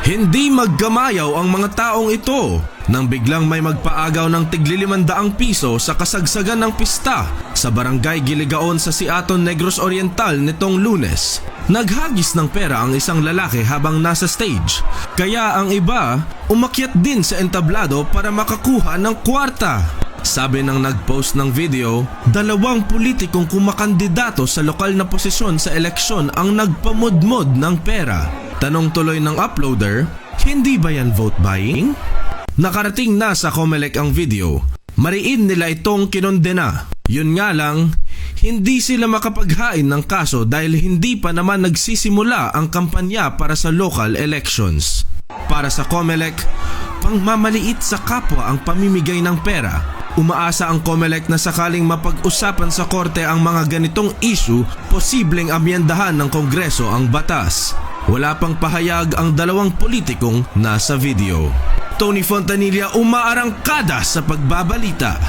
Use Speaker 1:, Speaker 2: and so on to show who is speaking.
Speaker 1: Hindi magkamayaw ang mga taong ito nang biglang may magpaagaw ng tiglilimandaang piso sa kasagsagan ng pista sa barangay Giligaon sa Siaton Negros Oriental nitong lunes. Naghagis ng pera ang isang lalaki habang nasa stage, kaya ang iba umakyat din sa entablado para makakuha ng kwarta. Sabi ng nag-post ng video, dalawang politikong kumakandidato sa lokal na posisyon sa eleksyon ang nagpamudmod ng pera. Tanong tuloy ng uploader, hindi ba yan vote buying? Nakarating na sa Comelec ang video. Mariin nila itong kinondena. Yun nga lang, hindi sila makapaghain ng kaso dahil hindi pa naman nagsisimula ang kampanya para sa local elections. Para sa Comelec, pangmamaliit sa kapwa ang pamimigay ng pera. Umaasa ang Comelec na sakaling mapag-usapan sa korte ang mga ganitong issue, posibleng amyendahan ng Kongreso ang batas. Wala pang pahayag ang dalawang politikong nasa video. Tony Fontanilla umaarangkada sa pagbabalita.